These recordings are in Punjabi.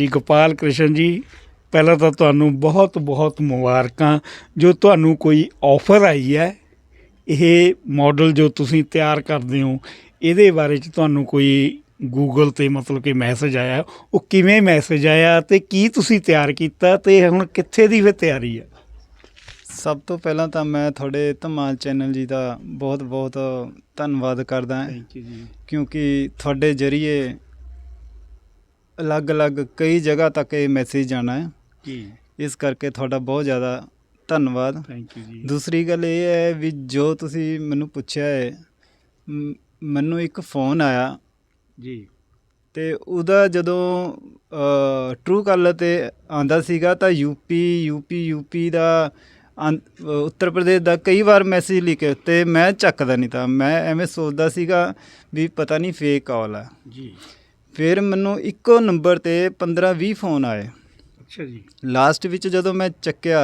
ਜੀ ਗੋਪਾਲ ਕ੍ਰਿਸ਼ਨ ਜੀ ਪਹਿਲਾਂ ਤਾਂ ਤੁਹਾਨੂੰ ਬਹੁਤ ਬਹੁਤ ਮੁਬਾਰਕਾਂ। ਜੋ ਤੁਹਾਨੂੰ ਕੋਈ ਆਫਰ ਆਈ ਹੈ ਇਹ ਮਾਡਲ ਜੋ ਤੁਸੀਂ ਤਿਆਰ ਕਰਦੇ ਹੋ ਇਹਦੇ ਬਾਰੇ ਚ ਤੁਹਾਨੂੰ ਕੋਈ ਗੂਗਲ ਤੇ ਮਤਲਬ ਕਿ ਮੈਸੇਜ ਆਇਆ? ਉਹ ਕਿਵੇਂ ਮੈਸੇਜ ਆਇਆ ਤੇ ਕੀ ਤੁਸੀਂ ਤਿਆਰ ਕੀਤਾ ਤੇ ਹੁਣ ਕਿੱਥੇ ਦੀ ਫਿਰ ਤਿਆਰੀ ਹੈ? ਸਭ ਤੋਂ ਪਹਿਲਾਂ ਤਾਂ ਮੈਂ ਤੁਹਾਡੇ ਧਮਾਲ ਚੈਨਲ ਜੀ ਦਾ ਬਹੁਤ ਬਹੁਤ ਧੰਨਵਾਦ ਕਰਦਾ ਹਾਂ। ਥੈਂਕ ਯੂ ਜੀ। ਕਿਉਂਕਿ ਤੁਹਾਡੇ ਜਰੀਏ ਅਲੱਗ-ਅਲੱਗ ਕਈ ਜਗ੍ਹਾ ਤੱਕ ਇਹ ਮੈਸੇਜ ਜਾਣਾ ਹੈ। ਜੀ। ਇਸ ਕਰਕੇ ਤੁਹਾਡਾ ਬਹੁਤ ਜ਼ਿਆਦਾ ਧੰਨਵਾਦ। ਥੈਂਕ ਯੂ ਜੀ। ਦੂਸਰੀ ਗੱਲ ਇਹ ਹੈ ਵੀ ਜੋ ਤੁਸੀਂ ਮੈਨੂੰ ਪੁੱਛਿਆ ਹੈ ਮ- ਮੈਨੂੰ ਇੱਕ ਫੋਨ ਆਇਆ। ਜੀ। ਤੇ ਉਹਦਾ ਜਦੋਂ ਟਰੂ ਕਾਲਰ ਤੇ ਆਂਦਾ ਸੀਗਾ ਤਾਂ ਯੂਪੀ ਯੂਪੀ ਯੂਪੀ ਦਾ ਆਂ- ਅ, ਉੱਤਰ ਪ੍ਰਦੇਸ਼ ਦਾ ਕਈ ਵਾਰ ਮੈਸੇਜ ਲਿਖੇ ਤੇ ਮੈਂ ਚੱਕਦਾ ਨਹੀਂ ਤਾਂ। ਮੈਂ ਐਵੇਂ ਸੋਚਦਾ ਸੀਗਾ ਵੀ ਪਤਾ ਨਹੀਂ ਫੇਕ ਕਾਲ ਆ। ਜੀ। ਫਿਰ ਮੈਨੂੰ ਇੱਕੋ ਨੰਬਰ ਤੇ 15 20 ਫੋਨ ਆਏ। ਅੱਛਾ ਜੀ। ਲਾਸਟ ਵਿੱਚ ਜਦੋਂ ਮੈਂ ਚੱਕਿਆ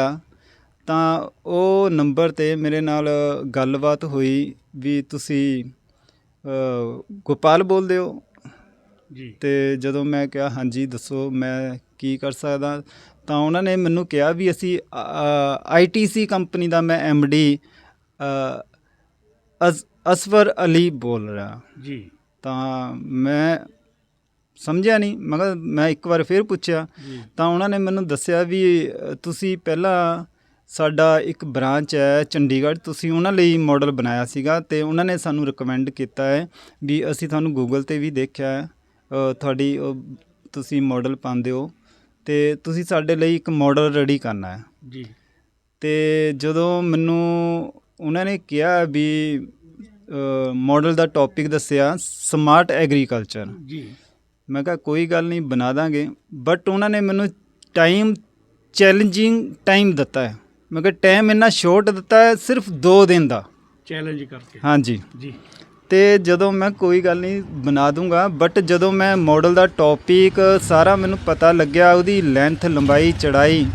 ਤਾਂ ਉਹ ਨੰਬਰ ਤੇ ਮੇਰੇ ਨਾਲ ਗੱਲਬਾਤ ਹੋਈ ਵੀ ਤੁਸੀਂ ਗੋਪਾਲ ਬੋਲਦੇ ਹੋ? ਜੀ। ਤੇ ਜਦੋਂ ਮੈਂ ਕਿਹਾ ਹਾਂਜੀ ਦੱਸੋ ਮੈਂ ਕੀ ਕਰ ਸਕਦਾ? ਤਾਂ ਉਹਨਾਂ ਨੇ ਮੈਨੂੰ ਕਿਹਾ ਵੀ ਅਸੀਂ ਆਈਟੀਸੀ ਕੰਪਨੀ ਦਾ ਮੈਂ ਡੀ ਅਸਫਰ ਅਲੀ ਬੋਲ ਰਿਹਾ। ਜੀ। ਤਾਂ ਮੈਂ ਸਮਝਿਆ ਨਹੀਂ। ਮਗਰ ਮੈਂ ਇੱਕ ਵਾਰ ਫਿਰ ਪੁੱਛਿਆ। ਤਾਂ ਉਹਨਾਂ ਨੇ ਮੈਨੂੰ ਦੱਸਿਆ ਵੀ ਤੁਸੀਂ ਪਹਿਲਾਂ ਸਾਡਾ ਇੱਕ ਬ੍ਰਾਂਚ ਹੈ ਚੰਡੀਗੜ੍ਹ। ਤੁਸੀਂ ਉਹਨਾਂ ਲਈ ਮਾਡਲ ਬਣਾਇਆ ਸੀਗਾ ਤੇ ਉਹਨਾਂ ਨੇ ਸਾਨੂੰ ਰეკਮੈਂਡ ਕੀਤਾ ਹੈ ਵੀ ਅਸੀਂ ਤੁਹਾਨੂੰ ਗੂਗਲ ਤੇ ਵੀ ਦੇਖਿਆ ਹੈ ਤੁਹਾਡੀ ਤੁਸੀਂ ਮਾਡਲ ਪਾਉਂਦੇ ਹੋ ਤੇ ਤੁਸੀਂ ਸਾਡੇ ਲਈ ਇੱਕ ਮਾਡਲ ਰੈਡੀ ਕਰਨਾ ਹੈ। ਜੀ। ਤੇ ਜਦੋਂ ਮੈਨੂੰ ਉਹਨਾਂ ਨੇ ਕਿਹਾ ਵੀ ਮਾਡਲ ਦਾ ਟੌਪਿਕ ਦੱਸਿਆ ਸਮਾਰਟ ਐਗਰੀਕਲਚਰ ਜੀ। ਮੈਂ ਕਿਹਾ ਕੋਈ ਗੱਲ ਨਹੀਂ ਬਣਾ ਦਾਂਗੇ। ਬਟ ਉਹਨਾਂ ਨੇ ਮੈਨੂੰ ਟਾਈਮ ਚੈਲੰਜਿੰਗ ਟਾਈਮ ਦਿੱਤਾ ਹੈ। ਮੈਂ ਕਿਹਾ ਟਾਈਮ ਇੰਨਾ ਸ਼ਾਰਟ ਦਿੱਤਾ ਹੈ ਸਿਰਫ 2 ਦਿਨ ਦਾ। ਚੈਲੰਜ ਕਰਕੇ। ਹਾਂਜੀ। ਜੀ। ਤੇ ਜਦੋਂ ਮੈਂ ਕੋਈ ਗੱਲ ਨਹੀਂ ਬਣਾ ਦੂੰਗਾ। ਬਟ ਜਦੋਂ ਮੈਂ ਮਾਡਲ ਦਾ ਟੌਪਿਕ ਸਾਰਾ ਮੈਨੂੰ ਪਤਾ ਲੱਗਿਆ ਉਹਦੀ ਲੈਂਥ ਲੰਬਾਈ ਚੜਾਈ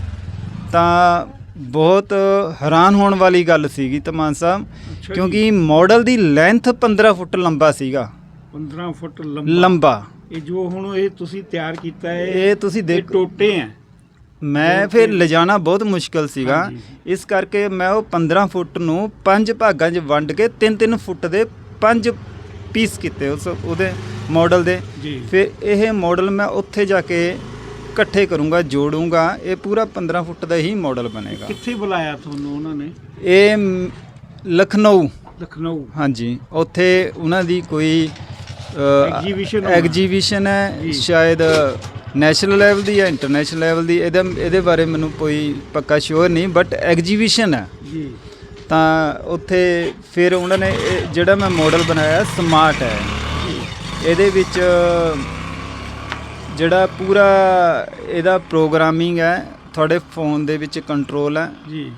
ਤਾਂ ਬਹੁਤ ਹੈਰਾਨ ਹੋਣ ਵਾਲੀ ਗੱਲ ਸੀਗੀ ਤਮਾਨ ਸਾਹਿਬ। ਕਿਉਂਕਿ ਮਾਡਲ ਦੀ ਲੈਂਥ 15 ਫੁੱਟ ਲੰਬਾ ਸੀਗਾ। 15 ਫੁੱਟ ਲੰਬਾ। ਲੰਬਾ। ਇਹ ਜੋ ਹੁਣ ਇਹ ਤੁਸੀਂ ਤਿਆਰ ਕੀਤਾ ਹੈ ਇਹ ਤੁਸੀਂ ਦੇਖ ਟੋਟੇ ਹੈ। ਮੈਂ ਫਿਰ ਲਿਜਾਣਾ ਬਹੁਤ ਮੁਸ਼ਕਲ ਸੀਗਾ। ਇਸ ਕਰਕੇ ਮੈਂ ਉਹ 15 ਫੁੱਟ ਨੂੰ ਪੰਜ ਭਾਗਾਂ 'ਚ ਵੰਡ ਕੇ 3-3 ਫੁੱਟ ਦੇ ਪੰਜ ਪੀਸ ਕੀਤੇ ਉਸ ਉਹਦੇ ਮਾਡਲ ਦੇ। ਫਿਰ ਇਹ ਮਾਡਲ ਮੈਂ ਉੱਥੇ ਜਾ ਕੇ ਇਕੱਠੇ ਕਰੂੰਗਾ ਜੋੜੂੰਗਾ। ਇਹ ਪੂਰਾ 15 ਫੁੱਟ ਦਾ ਹੀ ਮਾਡਲ ਬਣੇਗਾ। ਕਿੱਥੇ ਬੁਲਾਇਆ ਤੁਹਾਨੂੰ ਉਹਨਾਂ ਨੇ? ਇਹ ਲਖਨਊ। ਲਖਨਊ। ਹਾਂਜੀ। ਉੱਥੇ ਉਹਨਾਂ ਦੀ ਕੋਈ ਐਗਜੀਬਿਸ਼ਨ ਹੈ। ਸ਼ਾਇਦ ਨੈਸ਼ਨਲ ਲੈਵਲ ਦੀ ਜਾਂ ਇੰਟਰਨੈਸ਼ਨਲ ਲੈਵਲ ਦੀ ਇਹਦਾ ਇਹਦੇ ਬਾਰੇ ਮੈਨੂੰ ਕੋਈ ਪੱਕਾ ਸ਼ੋਰ ਨਹੀਂ ਬਟ ਐਗਜੀਬਿਸ਼ਨ ਹੈ। ਜੀ। ਤਾਂ ਉੱਥੇ ਫਿਰ ਉਹਨਾਂ ਨੇ ਜਿਹੜਾ ਮੈਂ ਮਾਡਲ ਬਣਾਇਆ ਸਮਾਰਟ ਹੈ। ਇਹਦੇ ਵਿੱਚ ਜਿਹੜਾ ਪੂਰਾ ਇਹਦਾ ਪ੍ਰੋਗਰਾਮਿੰਗ ਹੈ ਤੁਹਾਡੇ ਫੋਨ ਦੇ ਵਿੱਚ ਕੰਟਰੋਲ ਹੈ। ਜੀ।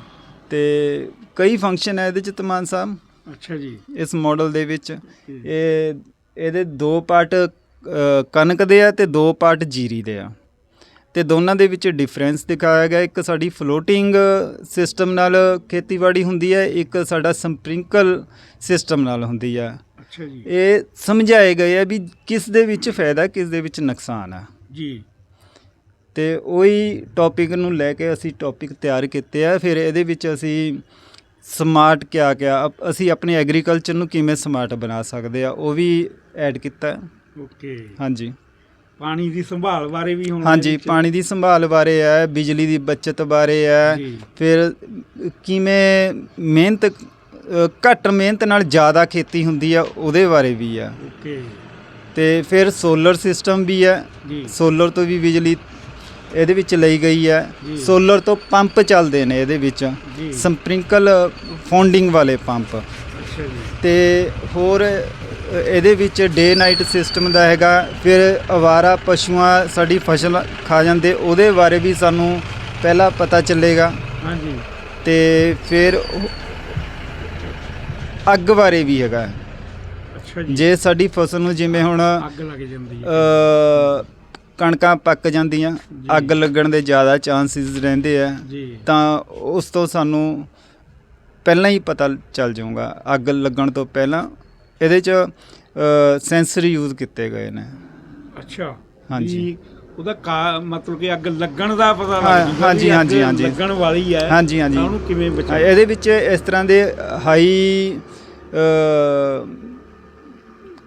ਤੇ ਕਈ ਫੰਕਸ਼ਨ ਹੈ ਇਹਦੇ ਚ ਤਮਾਨ ਸਾਹਿਬ। ਅੱਛਾ ਜੀ। ਇਸ ਮਾਡਲ ਦੇ ਵਿੱਚ। ਇਹ ਇਹਦੇ ਦੋ ਪਾਰਟ ਕਣਕ ਦੇ ਆ ਤੇ ਦੋ ਪਾਰਟ ਜੀਰੀ ਦੇ ਆ। ਤੇ ਦੋਨਾਂ ਦੇ ਵਿੱਚ ਡਿਫਰੈਂਸ ਦਿਖਾਇਆ ਗਿਆ। ਇੱਕ ਸਾਡੀ ਫਲੋਟਿੰਗ ਸਿਸਟਮ ਨਾਲ ਖੇਤੀਬਾੜੀ ਹੁੰਦੀ ਹੈ ਇੱਕ ਸਾਡਾ ਸੰਪ੍ਰਿੰਕਲ ਸਿਸਟਮ ਨਾਲ ਹੁੰਦੀ ਹੈ ਅੱਛਾ ਜੀ। ਇਹ ਸਮਝਾਏ ਗਏ ਆ ਵੀ ਕਿਸ ਦੇ ਵਿੱਚ ਫਾਇਦਾ ਕਿਸ ਦੇ ਵਿੱਚ ਨੁਕਸਾਨ ਆ। ਜੀ। ਤੇ ਉਹੀ ਟੌਪਿਕ ਨੂੰ ਲੈ ਕੇ ਅਸੀਂ ਟੌਪਿਕ ਤਿਆਰ ਕੀਤੇ ਆ। ਫਿਰ ਇਹਦੇ ਵਿੱਚ ਅਸੀਂ ਸਮਾਰਟ ਕਿਆ ਕਿਆ? ਅਪ- ਅਸੀਂ ਆਪਣੇ ਐਗਰੀਕਲਚਰ ਨੂੰ ਕਿਵੇਂ ਸਮਾਰਟ ਬਣਾ ਸਕਦੇ ਆ ਉਹ ਵੀ ਐਡ ਕੀਤਾ ਓਕੇ ਹਾਂਜੀ। ਪਾਣੀ ਦੀ ਸੰਭਾਲ ਬਾਰੇ ਵੀ ਹੁਣ ਹਾਂਜੀ ਇਹਦੇ ਪਾਣੀ ਦੀ ਸੰਭਾਲ ਬਾਰੇ ਹੈ ਬਿਜਲੀ ਦੀ ਬਚਤ ਬਾਰੇ ਹੈ। ਜੀ। ਫਿਰ ਕਿਵੇਂ ਮਿਹਨਤ ਅ, ਘੱਟ ਮਿਹਨਤ ਨਾਲ ਜ਼ਿਆਦਾ ਖੇਤੀ ਹੁੰਦੀ ਆ ਉਹਦੇ ਬਾਰੇ ਵੀ ਆ ਓਕੇ ਤੇ ਫਿਰ ਸੋਲਰ ਸਿਸਟਮ ਵੀ ਹੈ। ਜੀ। ਸੋਲਰ ਤੋਂ ਵੀ ਬਿਜਲੀ ਇਹਦੇ ਵਿੱਚ ਲਈ ਗਈ ਹੈ। ਸੋਲਰ ਤੋਂ ਪੰਪ ਚੱਲਦੇ ਨੇ ਇਹਦੇ ਵਿੱਚ। ਸੰਪ੍ਰਿੰਕਲ ਫੌਂਡਿੰਗ ਵਾਲੇ ਪੰਪ। ਤੇ ਹੋਰ ਇਹਦੇ ਵਿੱਚ ਡੇ ਨਾਈਟ ਸਿਸਟਮ ਦਾ ਹੈਗਾ। ਫਿਰ ਅਵਾਰਾ ਪਸ਼ੂਆਂ ਸਾਡੀ ਫਸਲ ਖਾ ਜਾਂਦੇ। ਉਹਦੇ ਬਾਰੇ ਵੀ ਸਾਨੂੰ ਪਹਿਲਾਂ ਪਤਾ ਚੱਲੇਗਾ। ਹਾਂਜੀ। ਤੇ ਫਿਰ ਅੱਗ ਬਾਰੇ ਵੀ ਹੈਗਾ। ਅੱਛਾ ਜੀ। ਜੇ ਸਾਡੀ ਫਸਲ ਨੂੰ ਜਿਵੇਂ ਹੁਣ ਅੱਗ ਲੱਗ ਜਾਂਦੀ ਹੈ। ਅ, ਕਣਕਾਂ ਪੱਕ ਜਾਂਦੀਆਂ। ਅੱਗ ਲੱਗਣ ਦੇ ਜ਼ਿਆਦਾ ਚਾਂਸਸ ਰਹਿੰਦੇ ਆ ਤਾਂ ਉਸ ਤੋਂ ਸਾਨੂੰ ਪਹਿਲਾਂ ਹੀ ਪਤਾ ਚੱਲ ਜਾਊਗਾ ਅੱਗ ਲੱਗਣ ਤੋਂ ਪਹਿਲਾਂ ਇਹਦੇ ਚ ਸੈਂਸਰ ਯੂਜ਼ ਕੀਤੇ ਗਏ ਨੇ ਅੱਛਾ ਹਾਂਜੀ। ਉਹਦਾ ਕਾ ਮਤਲਬ ਕਿ ਅੱਗ ਲੱਗਣ ਦਾ ਪਤਾ ਲੱਗ ਹਾਂਜੀ, ਹਾਂਜੀ, ਹਾਂਜੀ। ਲੱਗਣ ਵਾਲੀ ਹੈ ਹਾਂਜੀ, ਹਾਂਜੀ। ਉਹਨੂੰ ਕਿਵੇਂ ਬਚਾਇਆ ਇਹਦੇ ਵਿੱਚ ਇਸ ਤਰ੍ਹਾਂ ਦੇ ਹਾਈ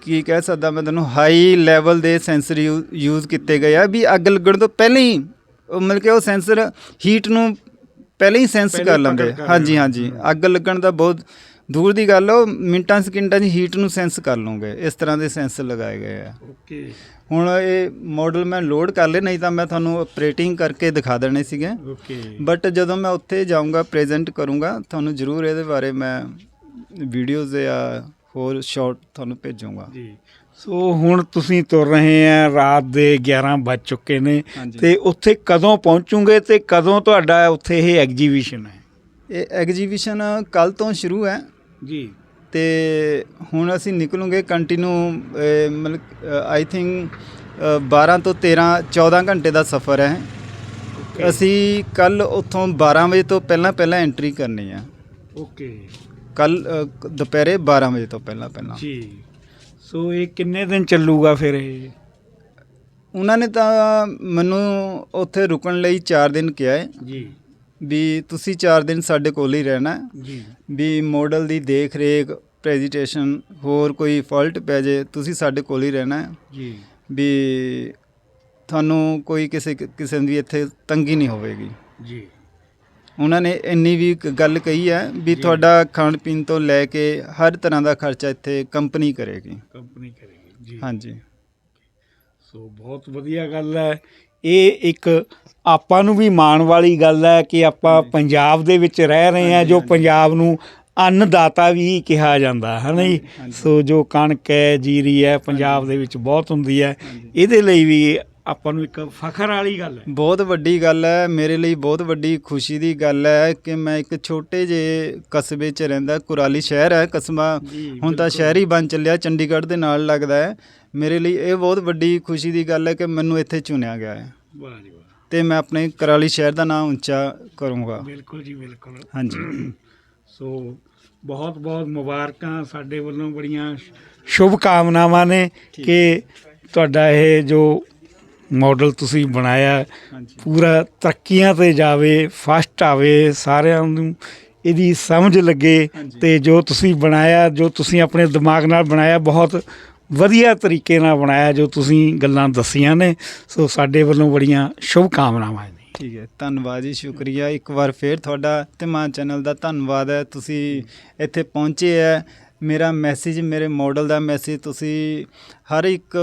ਕੀ ਕਹਿ ਸਕਦਾ ਮੈਂ ਤੁਹਾਨੂੰ ਹਾਈ ਲੈਵਲ ਦੇ ਸੈਂਸਰ ਯੂਜ਼ ਕੀਤੇ ਗਏ ਆ ਵੀ ਅੱਗ ਲੱਗਣ ਤੋਂ ਪਹਿਲਾਂ ਹੀ ਉਹ ਮਤਲਬ ਕਿ ਉਹ ਸੈਂਸਰ ਹੀਟ ਨੂੰ ਪਹਿਲਾਂ ਹੀ ਸੈਂਸ ਕਰ ਲੈਂਦੇ। ਹਾਂਜੀ। ਹਾਂਜੀ। ਅੱਗ ਲੱਗਣ ਦਾ ਬਹੁਤ ਦੂਰ ਦੀ ਗੱਲ ਉਹ ਮਿੰਟਾਂ ਸਕਿੰਟਾਂ 'ਚ ਹੀਟ ਨੂੰ ਸੈਂਸ ਕਰ ਲਓਗੇ ਇਸ ਤਰ੍ਹਾਂ ਦੇ ਸੈਂਸਰ ਲਗਾਏ ਗਏ ਆ। ਓਕੇ ਹੁਣ ਇਹ ਮਾਡਲ ਮੈਂ ਲੋਡ ਕਰ ਲਏ ਨਹੀਂ ਤਾਂ ਮੈਂ ਤੁਹਾਨੂੰ ਆਪਰੇਟਿੰਗ ਕਰਕੇ ਦਿਖਾ ਦੇਣੇ ਸੀਗੇ। ਓਕੇ ਬਟ ਜਦੋਂ ਮੈਂ ਉੱਥੇ ਜਾਊਂਗਾ ਪ੍ਰੈਜ਼ੈਂਟ ਕਰੂੰਗਾ ਤੁਹਾਨੂੰ ਜ਼ਰੂਰ ਇਹਦੇ ਬਾਰੇ ਮੈਂ ਵੀਡੀਓਜ਼ ਜਾਂ ਹੋਰ ਸ਼ਾਰਟ ਤੁਹਾਨੂੰ ਭੇਜੂੰਗਾ। ਜੀ। ਸੋ ਹੁਣ ਤੁਸੀਂ ਤੁਰ ਰਹੇ ਆ ਰਾਤ ਦੇ 11 ਵੱਜ ਚੁੱਕੇ ਨੇ। ਤੇ ਉੱਥੇ ਕਦੋਂ ਪਹੁੰਚੋਗੇ ਤੇ ਕਦੋਂ ਤੁਹਾਡਾ ਉੱਥੇ ਇਹ ਐਗਜੀਬਿਸ਼ਨ ਹੈ? ਇਹ ਐਗਜੀਬਿਸ਼ਨ ਕੱਲ ਤੋਂ ਸ਼ੁਰੂ ਹੈ। ਜੀ। ਤੇ ਹੁਣ ਅਸੀਂ ਨਿਕਲੂਗੇ ਕੰਟੀਨਿਊ ਮਤਲਬ ਆਈ ਥਿੰਕ 12 ਤੋਂ 13 14 ਘੰਟੇ ਦਾ ਸਫ਼ਰ ਹੈ। ਅਸੀਂ ਕੱਲ ਉੱਥੋਂ 12 ਵਜੇ ਤੋਂ ਪਹਿਲਾਂ ਪਹਿਲਾਂ ਐਂਟਰੀ ਕਰਨੀ ਹੈ। ਓਕੇ ਕੱਲ ਦੁਪਹਿਰੇ 12 ਵਜੇ ਤੋਂ ਪਹਿਲਾਂ ਪਹਿਲਾਂ। ਜੀ। ਸੋ ਇਹ ਕਿੰਨੇ ਦਿਨ ਚੱਲੂਗਾ ਫਿਰ ਇਹ? ਉਹਨਾਂ ਨੇ ਤਾਂ ਮੈਨੂੰ ਉੱਥੇ ਰੁਕਣ ਲਈ 4 ਦਿਨ ਕਿਹਾ ਹੈ। ਜੀ। ਵੀ ਤੁਸੀਂ 4 ਦਿਨ ਸਾਡੇ ਕੋਲ ਹੀ ਰਹਿਣਾ। ਜੀ। ਵੀ ਮਾਡਲ ਦੀ ਦੇਖ ਰੇਖ ਪ੍ਰੈਜੈਂਟੇਸ਼ਨ ਹੋਰ ਕੋਈ ਫਾਲਟ ਪੈ ਜੇ ਤੁਸੀਂ ਸਾਡੇ ਕੋਲ ਹੀ ਰਹਿਣਾ ਹੈ। ਜੀ। ਵੀ ਤੁਹਾਨੂੰ ਕੋਈ ਕਿਸੇ ਕਿਸੇ ਦੀ ਇੱਥੇ ਤੰਗੀ ਨਹੀਂ ਹੋਵੇਗੀ। ਜੀ। ਉਹਨਾਂ ਨੇ ਇੰਨੀ ਵੀ ਇੱਕ ਗੱਲ ਕਹੀ ਹੈ ਵੀ। ਤੁਹਾਡਾ ਖਾਣ ਪੀਣ ਤੋਂ ਲੈ ਕੇ ਹਰ ਤਰ੍ਹਾਂ ਦਾ ਖਰਚਾ ਇੱਥੇ ਕੰਪਨੀ ਕਰੇਗੀ ਕੰਪਨੀ ਕਰੇਗੀ ਜੀ ਹਾਂਜੀ ਸੋ ਬਹੁਤ ਵਧੀਆ ਗੱਲ ਹੈ ਇਹ ਇੱਕ ਆਪਾਂ ਨੂੰ ਵੀ ਮਾਣ ਵਾਲੀ ਗੱਲ ਹੈ ਕਿ ਆਪਾਂ ਪੰਜਾਬ ਦੇ ਵਿੱਚ ਰਹਿ ਰਹੇ ਹਾਂ ਜੋ। ਪੰਜਾਬ ਨੂੰ ਅੰਨਦਾਤਾ ਵੀ ਕਿਹਾ ਜਾਂਦਾ ਹੈ ਨਾ ਜੀ। ਸੋ ਜੋ ਕਣਕ ਹੈ ਜੀਰੀ ਹੈ ਪੰਜਾਬ ਦੇ ਵਿੱਚ ਬਹੁਤ ਹੁੰਦੀ ਹੈ। ਇਹਦੇ ਲਈ ਵੀ ਆਪਾਂ ਨੂੰ ਇੱਕ ਫਖਰ ਵਾਲੀ ਗੱਲ ਹੈ। ਬਹੁਤ ਵੱਡੀ ਗੱਲ ਹੈ ਮੇਰੇ ਲਈ ਬਹੁਤ ਵੱਡੀ ਖੁਸ਼ੀ ਦੀ ਗੱਲ ਹੈ ਕਿ ਮੈਂ ਇੱਕ ਛੋਟੇ ਜਿਹੇ ਕਸਬੇ 'ਚ ਰਹਿੰਦਾ ਕੁਰਾਲੀ ਸ਼ਹਿਰ ਹੈ ਕਸਬਾ। ਹੁਣ ਤਾਂ। ਸ਼ਹਿਰ ਹੀ ਬਣ ਚੱਲਿਆ ਚੰਡੀਗੜ੍ਹ ਦੇ ਨਾਲ ਲੱਗਦਾ ਹੈ। ਮੇਰੇ ਲਈ ਇਹ ਬਹੁਤ ਵੱਡੀ ਖੁਸ਼ੀ ਦੀ ਗੱਲ ਹੈ ਕਿ ਮੈਨੂੰ ਇੱਥੇ ਚੁਣਿਆ ਗਿਆ ਹੈ। ਵਾਹ ਜੀ ਵਾਹ। ਤੇ ਮੈਂ ਆਪਣੇ ਕੁਰਾਲੀ ਸ਼ਹਿਰ ਦਾ ਨਾਮ ਉੱਚਾ ਕਰੂੰਗਾ। ਬਿਲਕੁਲ ਜੀ ਬਿਲਕੁਲ। ਹਾਂਜੀ। ਸੋ ਬਹੁਤ ਬਹੁਤ ਮੁਬਾਰਕਾਂ ਸਾਡੇ ਵੱਲੋਂ ਬੜੀਆਂ ਸ਼ੁਭ ਕਾਮਨਾਵਾਂ ਨੇ ਕਿ ਤੁਹਾਡਾ ਇਹ ਜੋ ਮਾਡਲ ਤੁਸੀਂ ਬਣਾਇਆ ਪੂਰਾ ਤਰੱਕੀਆਂ ਤੇ ਜਾਵੇ ਫਸਟ ਆਵੇ ਸਾਰਿਆਂ ਨੂੰ ਇਹਦੀ ਸਮਝ ਲੱਗੇ। ਤੇ ਜੋ ਤੁਸੀਂ ਬਣਾਇਆ ਜੋ ਤੁਸੀਂ ਆਪਣੇ ਦਿਮਾਗ ਨਾਲ ਬਣਾਇਆ ਬਹੁਤ ਵਧੀਆ ਤਰੀਕੇ ਨਾਲ ਬਣਾਇਆ ਜੋ ਤੁਸੀਂ ਗੱਲਾਂ ਦੱਸੀਆਂ ਨੇ। ਸੋ ਸਾਡੇ ਵੱਲੋਂ ਬੜੀਆਂ ਸ਼ੁਭ ਕਾਮਨਾਵਾਂ ਨੇ। ਠੀਕ ਹੈ ਧੰਨਵਾਦ ਜੀ ਸ਼ੁਕਰੀਆ। ਇੱਕ ਵਾਰ ਫੇਰ ਤੁਹਾਡਾ ਤੇ ਮਾਂ ਚੈਨਲ ਦਾ ਧੰਨਵਾਦ ਹੈ। ਤੁਸੀਂ ਇੱਥੇ ਪਹੁੰਚੇ ਹੈ। ਮੇਰਾ ਮੈਸੇਜ ਮੇਰੇ ਮਾਡਲ ਦਾ ਮੈਸੇਜ ਤੁਸੀਂ ਹਰ ਇੱਕ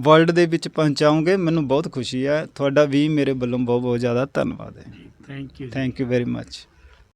ਵਰਲਡ ਦੇ ਵਿੱਚ ਪਹੁੰਚਾਓਗੇ ਮੈਨੂੰ ਬਹੁਤ ਖੁਸ਼ੀ ਹੈ। ਤੁਹਾਡਾ ਵੀ ਮੇਰੇ ਵੱਲੋਂ ਬਹੁਤ ਬਹੁਤ ਜ਼ਿਆਦਾ ਧੰਨਵਾਦ ਹੈ। Thank you thank you very much